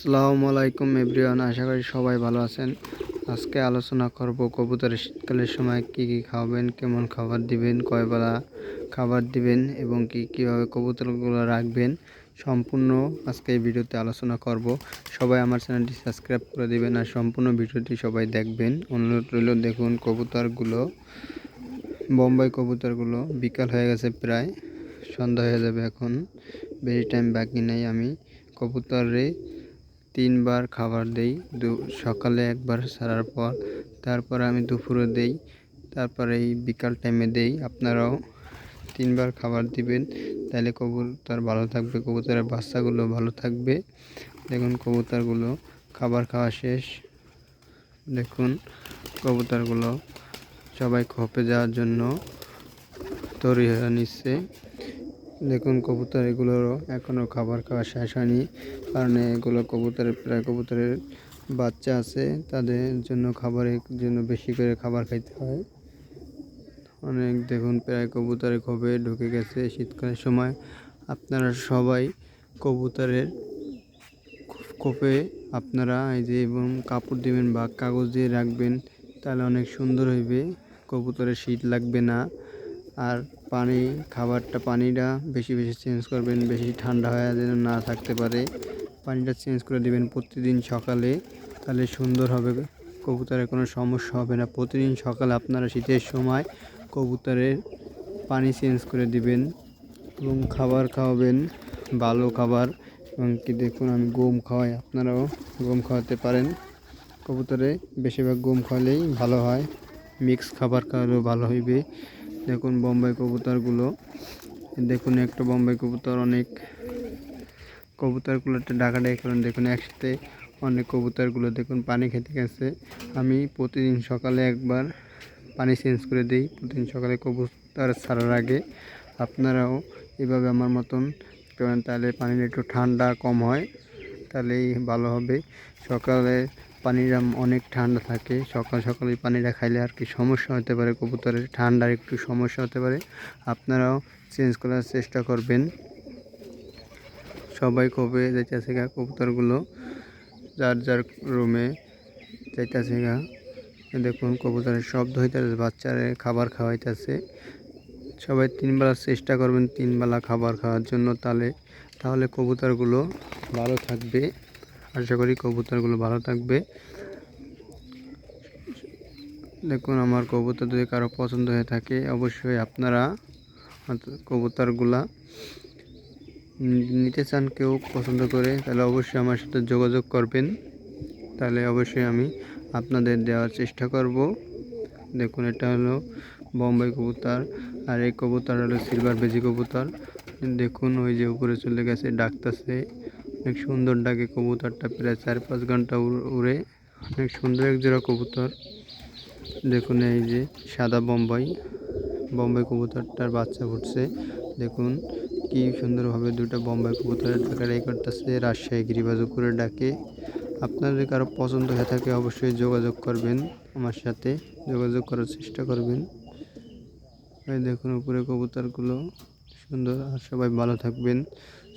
আসসালামু আলাইকুম, এভরিওয়ান। আশা করি সবাই ভালো আছেন। আজকে আলোচনা করব কবুতরের শীতকালের সময় কি কি খাওয়াবেন, কেমন খাবার দিবেন, কয়বেলা খাবার দিবেন এবং কি কীভাবে কবুতরগুলো রাখবেন সম্পূর্ণ আজকে এই ভিডিওতে আলোচনা করব। সবাই আমার চ্যানেলটি সাবস্ক্রাইব করে দিবেন আর সম্পূর্ণ ভিডিওটি সবাই দেখবেন। অনুরোধ রইল, দেখুন কবুতরগুলো, বোম্বাই কবুতরগুলো বিকাল হয়ে গেছে প্রায়, সন্ধ্যা হয়ে যাবে এখন। বেশি টাইম বাকি নেই। আমি কবুতরে তিনবার খাবার দেই। দু, সকালে একবার ছাড়ার পর, তারপর আমি দুপুরে দেই। তারপরে এই বিকাল টাইমে দেই। আপনারাও তিনবার খাবার দিবেন। তাহলে কবুতর ভালো থাকবে। কবুতরের বাচ্চাগুলো ভালো থাকবে। দেখুন কবুতরগুলো খাবার খাওয়া শেষ। দেখুন কবুতরগুলো সবাই খপে যাওয়ার জন্য তৈরি হয়ে নিচ্ছে। দেখুন, কবুতর এগুলোরও এখনও খাবার খাওয়া শেষ হয়নি। কারণ এগুলো কবুতরের, প্রায় কবুতরের বাচ্চা আছে, তাদের জন্য খাবারের জন্য বেশি করে খাবার খাইতে হয়। অনেক দেখুন, প্রায় কবুতরের খোপে ঢুকে গেছে শীতকালের সময়। আপনারা সবাই কবুতরের কোপে আপনারা এই যে এবং কাপড় দিবেন বা কাগজ দিয়ে রাখবেন, তাহলে অনেক সুন্দর হইবে। কবুতরের শীত লাগবে না। আর পানি, খাবারটা পানিটা বেশি বেশি চেঞ্জ করবেন, বেশি ঠান্ডা হয়ে যেন না থাকতে পারে। পানিটা চেঞ্জ করে দিবেন প্রতিদিন সকালে, তাহলে সুন্দর হবে। কবুতরের কোনো সমস্যা হবে না। প্রতিদিন সকালে আপনারা শীতের সময় কবুতরের পানি চেঞ্জ করে দিবেন এবং খাবার খাওয়াবেন, ভালো খাবার এবং কি দেখুন আমি গম খাওয়াই, আপনারাও গম খাওয়াতে পারেন। কবুতরে বেশিরভাগ গম খাওয়ালেই ভালো হয়, মিক্স খাবার খাওয়ালেও ভালো হইবে। দেখুন বোম্বাই কবুতরগুলো। দেখুন একটা বোম্বাই কবুতর, অনেক কবুতরগুলো একটা ডাকাডাকি করেন। দেখুন একসাথে অনেক কবুতরগুলো দেখুন পানি খেতে গেছে। আমি প্রতিদিন সকালে একবার পানি চেঞ্জ করে দিই। প্রতিদিন সকালে কবুতর ছাড়ার আগে। আপনারাও এভাবে আমার মতন করেন, তাহলে পানিটা একটু ঠান্ডা কম হয়, তাহলেই ভালো হবে। সকালে পানিটা অনেক ঠান্ডা থাকে। সকাল সকাল সকালে পানিটা খাইলে আর কি সমস্যা হতে পারে। কবুতরের ঠান্ডার একটু সমস্যা হতে পারে। আপনারাও চেঞ্জ করার চেষ্টা করবেন। সবাই কবে যাইতেছে গা কবুতরগুলো? যার যার রুমে যাইতেছে গা। দেখুন কবুতরের শব্দ হইতেছে, বাচ্চারে খাবার খাওয়াইতেছে। সবাই তিনবেলা চেষ্টা করবেন তিনবেলা খাবার খাওয়ার জন্য। তাহলে তাহলে কবুতরগুলো ভালো থাকবে। আশা করি কবুতরগুলো ভালো থাকবে। দেখুন, আমার কবুতর যদি কারও পছন্দ হয়ে থাকে, অবশ্যই আপনারা কবুতরগুলা নিতে চান কেউ পছন্দ করে, তাহলে অবশ্যই আমার সাথে যোগাযোগ করবেন। তাহলে অবশ্যই আমি আপনাদের দেওয়ার চেষ্টা করব। দেখুন, এটা হলো বোম্বাই কবুতর, আর এই কবুতর হলো সিলভার বেজি কবুতর। দেখুন, ওই যে উপরে চলে গেছে, ডাকতেছে। অনেক সুন্দর ডাকে কবুতরটা, প্রায় চার পাঁচ ঘণ্টা উড়ে। অনেক সুন্দর এক জোড়া কবুতর। দেখুন এই যে সাদা বোম্বাই। বোম্বাই কবুতরটার বাচ্চা ফুটছে। দেখুন কি সুন্দরভাবে দুটো বোম্বাই কবুতরের ডাকাডাকি করতেছে। রাজশাহী গিরিবাজ উপরে ডাকে। আপনাদের কারও পছন্দ হয়ে থাকে অবশ্যই যোগাযোগ করবেন আমার সাথে। যোগাযোগ করার চেষ্টা করবেন। এই দেখুন উপরে কবুতরগুলো। সুন্দর, আর সবাই ভালো থাকবেন।